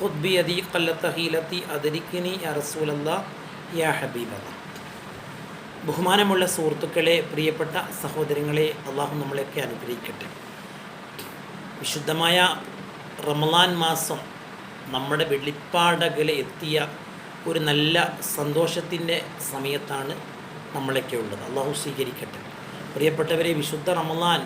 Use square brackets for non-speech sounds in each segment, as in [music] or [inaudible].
ഖുദ് B Adi കല്ലത്തഹീലത്തി അതിരിക്കിനി യാ ഹബീബല്ല ബഹുമാനമുള്ള സുഹൃത്തുക്കളെ പ്രിയപ്പെട്ട സഹോദരങ്ങളെ അള്ളാഹു നമ്മളെയൊക്കെ അനുഗ്രഹിക്കട്ടെ. വിശുദ്ധമായ റമലാൻ മാസം നമ്മുടെ വെളിപ്പാടകലെ എത്തിയ ഒരു നല്ല സന്തോഷത്തിന്റെ സമയത്താണ് നമ്മളൊക്കെ ഉള്ളത്. അള്ളാഹു സ്വീകരിക്കട്ടെ. പ്രിയപ്പെട്ടവരെ വിശുദ്ധ റമലാൻ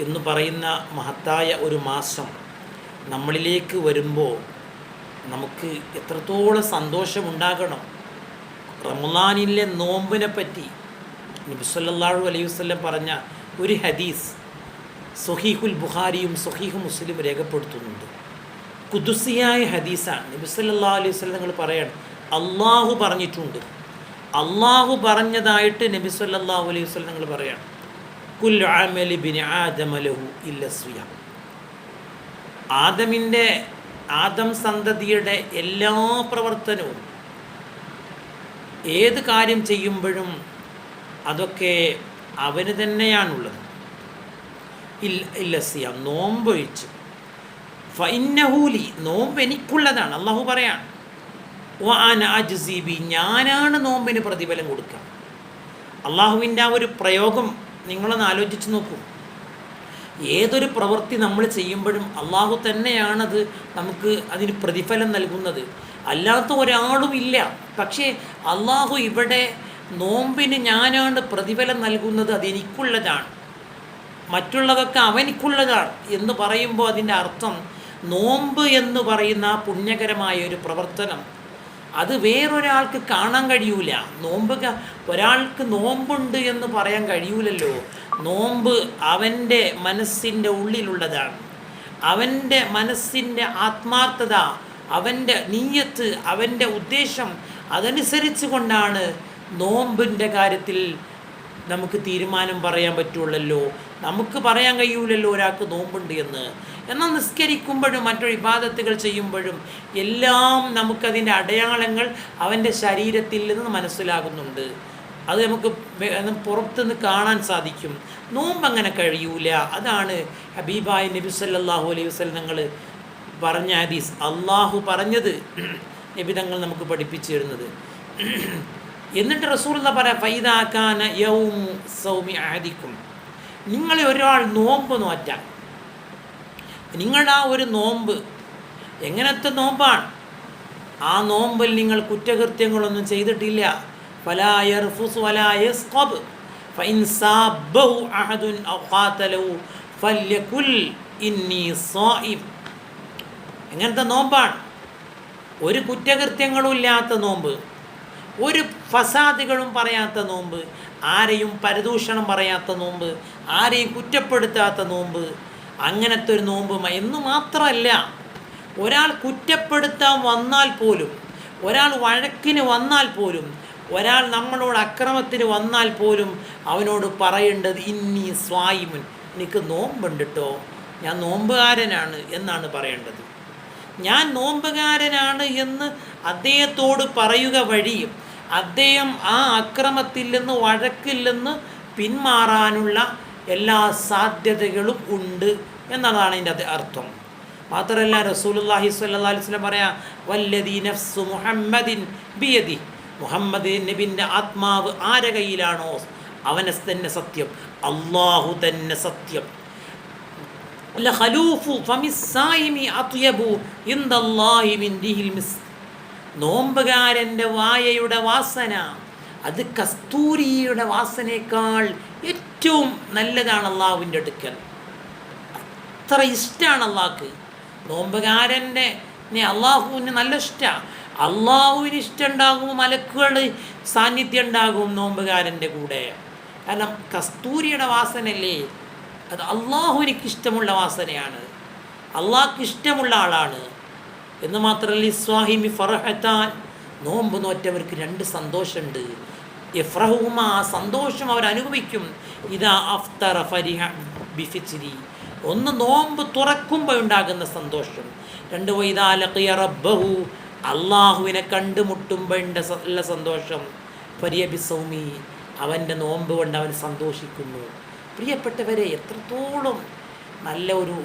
എന്ന് പറയുന്ന മഹത്തായ ഒരു മാസം നമ്മളിലേക്ക് വരുമ്പോൾ നമുക്ക് എത്രത്തോളം സന്തോഷമുണ്ടാകണം. റമദാനിലെ നോമ്പിനെ പറ്റി നബിസ്വല്ലാഹു അലൈഹി വസ്ലം പറഞ്ഞ ഒരു ഹദീസ് സൊഹീഹുൽ ബുഖാരിയും സൊഹീഹു മുസ്ലിം രേഖപ്പെടുത്തുന്നുണ്ട്. കുദുസിയായ ഹദീസാണ്. നബിസ്വല്ലാ അലൈഹി വസ്ലം നിങ്ങൾ പറയണം അള്ളാഹു പറഞ്ഞിട്ടുണ്ട്. അള്ളാഹു പറഞ്ഞതായിട്ട് നബി അലൈഹി വസ്ലം നിങ്ങൾ പറയണം കുൽ ആമലി ബിൻ ആദമലഹു ഇല്ല ആദമിന്റെ ആദം സന്തതിയുടെ എല്ലാ പ്രവർത്തനവും ഏത് കാര്യം ചെയ്യുമ്പോഴും അതൊക്കെ അവന് തന്നെയാണുള്ളത്. ഇല്ല ഇല്ല സിയാം നോമ്പൊഴിച്ച് ഫൈനഹൂലി നോമ്പ് എനിക്കുള്ളതാണ്. അള്ളാഹു പറയാൻ അജ്സീബി ഞാനാണ് നോമ്പിന് പ്രതിഫലം കൊടുക്കുക. അള്ളാഹുവിന്റെ ആ ഒരു പ്രയോഗം നിങ്ങളൊന്ന് ആലോചിച്ച് നോക്കൂ. ഏതൊരു പ്രവൃത്തി നമ്മൾ ചെയ്യുമ്പോഴും അള്ളാഹു തന്നെയാണത് നമുക്ക് അതിന് പ്രതിഫലം നൽകുന്നത്. അല്ലാത്ത ഒരാളും ഇല്ല. പക്ഷേ അള്ളാഹു ഇവിടെ നോമ്പിന് ഞാനാണ് പ്രതിഫലം നൽകുന്നത് അതെനിക്കുള്ളതാണ് മറ്റുള്ളതൊക്കെ അവനിക്കുള്ളതാണ് എന്ന് പറയുമ്പോൾ അതിന്റെ അർത്ഥം നോമ്പ് എന്ന് പറയുന്ന പുണ്യകരമായ ഒരു പ്രവർത്തനം അത് വേറൊരാൾക്ക് കാണാൻ കഴിയൂല. നോമ്പ് ഒരാൾക്ക് നോമ്പുണ്ട് എന്ന് പറയാൻ കഴിയൂലല്ലോ. നോമ്പ് അവന്റെ മനസ്സിന്റെ ഉള്ളിലുള്ളതാണ്. അവന്റെ മനസ്സിന്റെ ആത്മാർത്ഥത അവന്റെ നീയത്ത് അവന്റെ ഉദ്ദേശം അതനുസരിച്ച് കൊണ്ടാണ് നോമ്പിന്റെ കാര്യത്തിൽ നമുക്ക് തീരുമാനം പറയാൻ പറ്റുള്ളല്ലോ. നമുക്ക് പറയാൻ കഴിയൂലല്ലോ ഒരാൾക്ക് നോമ്പുണ്ട് എന്ന്. എന്നാൽ നിസ്കരിക്കുമ്പോഴും മറ്റൊരു ഇബാദത്തുകൾ ചെയ്യുമ്പോഴും എല്ലാം നമുക്കതിന്റെ അടയാളങ്ങൾ അവന്റെ ശരീരത്തിൽ നിന്ന് മനസ്സിലാകുന്നുണ്ട്. അത് നമുക്ക് പുറത്തുനിന്ന് കാണാൻ സാധിക്കും. നോമ്പ് അങ്ങനെ കഴിയൂല. അതാണ് ഹബീബായ നബി സല്ലാഹു അലൈഹി വസ്ലങ്ങൾ പറഞ്ഞ ഹദീസ്. അള്ളാഹു പറഞ്ഞത് [clears throat] നബിതങ്ങൾ നമുക്ക് പഠിപ്പിച്ചു തരുന്നത്. [clears throat] എന്നിട്ട് റസൂൽ എന്താ പറയാ ഫൈദാക്കാന യവും സൗമി ആദിക്കും നിങ്ങളെ ഒരാൾ നോമ്പ് നോറ്റാൽ നിങ്ങളുടെ ആ ഒരു നോമ്പ് എങ്ങനത്തെ നോമ്പാണ്? ആ നോമ്പിൽ നിങ്ങൾ കുറ്റകൃത്യങ്ങളൊന്നും ചെയ്തിട്ടില്ല. ഫലായർഫുസ് വലായസ്കബ് ഫൈൻ സാബഹു അഹദുൻ ഔ ഖാതലഹു ഫല്യകുൽ ഇന്നി സായിം എങ്ങനത്തെ നോമ്പാണ്. ഒരു കുറ്റകൃത്യങ്ങളും ഇല്ലാത്ത നോമ്പ് ഒരു ഫസാദുകളും പറയാത്ത നോമ്പ് ആരെയും പരദൂഷണം പറയാത്ത നോമ്പ് ആരെയും കുറ്റപ്പെടുത്താത്ത നോമ്പ് അങ്ങനത്തെ ഒരു നോമ്പ് എന്ന് മാത്രമല്ല ഒരാൾ കുറ്റപ്പെടുത്താൻ വന്നാൽ പോലും ഒരാൾ വഴക്കിന് വന്നാൽ പോലും ഒരാൾ നമ്മളോട് അക്രമത്തിന് വന്നാൽ പോലും അവനോട് പറയേണ്ടത് ഇന്നി സ്വായിമുൻ എനിക്ക് നോമ്പുണ്ട് കേട്ടോ ഞാൻ നോമ്പുകാരനാണ് എന്നാണ് പറയേണ്ടത്. ഞാൻ നോമ്പുകാരനാണ് എന്ന് അദ്ദേഹത്തോട് പറയുക വഴിയും അദ്ദേഹം ആ അക്രമത്തിൽ നിന്ന് വഴക്കില്ലെന്ന് പിന്മാറാനുള്ള എല്ലാ സാധ്യതകളും ഉണ്ട് എന്നതാണ് അതിന്റെ അർത്ഥം. മാത്രമല്ല റസൂലുല്ലാഹി സ്വല്ലാ അലിസ്ലം പറയാ വല്ലദീ നഫ്സു മുഹമ്മദിൻ ബിയദി മുഹമ്മദ് നബിന്റെ ആത്മാവ് ആരെ കയ്യിലാണോ? അവനെ തന്നെ സത്യം. അള്ളാഹു തന്നെ സത്യം. നോമ്പുകാരന്റെ വായയുടെ വാസന അത് കസ്തൂരിയുടെ വാസനേക്കാൾ ഏറ്റവും നല്ലതാണ് അള്ളാഹുവിന്റെ അടുക്കൽ. അത്ര ഇഷ്ടമാണ് അള്ളാഹ്ക്ക് നോമ്പുകാരന്റെ അള്ളാഹുവിന് നല്ല ഇഷ്ടമാണ് അള്ളാഹുവിന് ഇഷ്ടമുണ്ടാകും മലക്കുകളുടെ സാന്നിധ്യം ഉണ്ടാകും നോമ്പുകാരന്റെ കൂടെ. കാരണം കസ്തൂരിയുടെ വാസനല്ലേ അത് അള്ളാഹുവിനിക്ക് ഇഷ്ടമുള്ള വാസനയാണ്. അള്ളാഹ്ക്ക് ഇഷ്ടമുള്ള ആളാണ്. എന്ന് മാത്രമല്ല ഇസ്വാഹിമി ഫറഹത്താൻ നോമ്പ് നോറ്റവർക്ക് രണ്ട് സന്തോഷമുണ്ട്. എഫ്രഹുമ ആ സന്തോഷം അവർ അനുഭവിക്കും. ഇതാ അഫ്തറ ഫരിഹ ബിഫിച്ചിരി ഒന്ന് നോമ്പ് തുറക്കുമ്പോൾ ഉണ്ടാകുന്ന സന്തോഷം. രണ്ട് വൈതാലക്കിയ റബ്ബഹു അള്ളാഹുവിനെ കണ്ടുമുട്ടുമ്പോൾ ഉള്ള സന്തോഷം. ഫരിയബിസൗമി അവന്റെ നോമ്പ് കൊണ്ട് അവൻ സന്തോഷിക്കുന്നു. പ്രിയപ്പെട്ടവരെ എത്രത്തോളം നല്ല ഒരു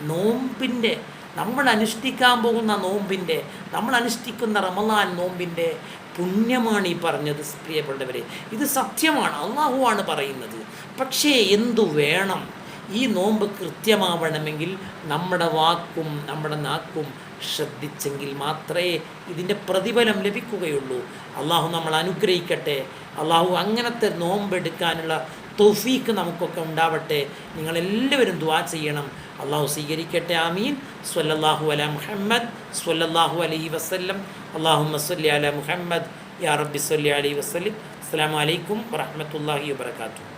നോമ്പിന്റെ നമ്മൾ അനുഷ്ഠിക്കാൻ പോകുന്ന നോമ്പിന്റെ നമ്മൾ അനുഷ്ഠിക്കുന്ന റമലാൻ നോമ്പിന്റെ പുണ്യമാണ് ഈ പറഞ്ഞത് പ്രിയപ്പെട്ടവരെ. ഇത് സത്യമാണ് അള്ളാഹുവാണ് പറയുന്നത്. പക്ഷേ എന്തു വേണം? ഈ നോമ്പ് കൃത്യമാവണമെങ്കിൽ നമ്മുടെ വാക്കും നമ്മുടെ നാക്കും ശ്രദ്ധിച്ചെങ്കിൽ മാത്രമേ ഇതിന്റെ പ്രതിഫലം ലഭിക്കുകയുള്ളൂ. അള്ളാഹു നമ്മൾ അനുഗ്രഹിക്കട്ടെ. അള്ളാഹു അങ്ങനത്തെ നോമ്പെടുക്കാനുള്ള തൗഫീക്ക് നമുക്കൊക്കെ ഉണ്ടാവട്ടെ. നിങ്ങളെല്ലാവരും ദുആ ചെയ്യണം. അള്ളാഹു സ്വീകരിക്കട്ടെ. ആമീൻ. സ്വല്ലല്ലാഹു അല മുഹമ്മദ്. സ്വല്ലല്ലാഹു അലൈഹി വസല്ലം. അള്ളാഹു സല്ലി അല മുഹമ്മദ്. യാ റബ്ബി സല്ലി അലൈഹി വസ്ലിം അസ്സലാമു അലൈക്കും വറഹ്മത്തുള്ളാഹി വബറകാതുഹു.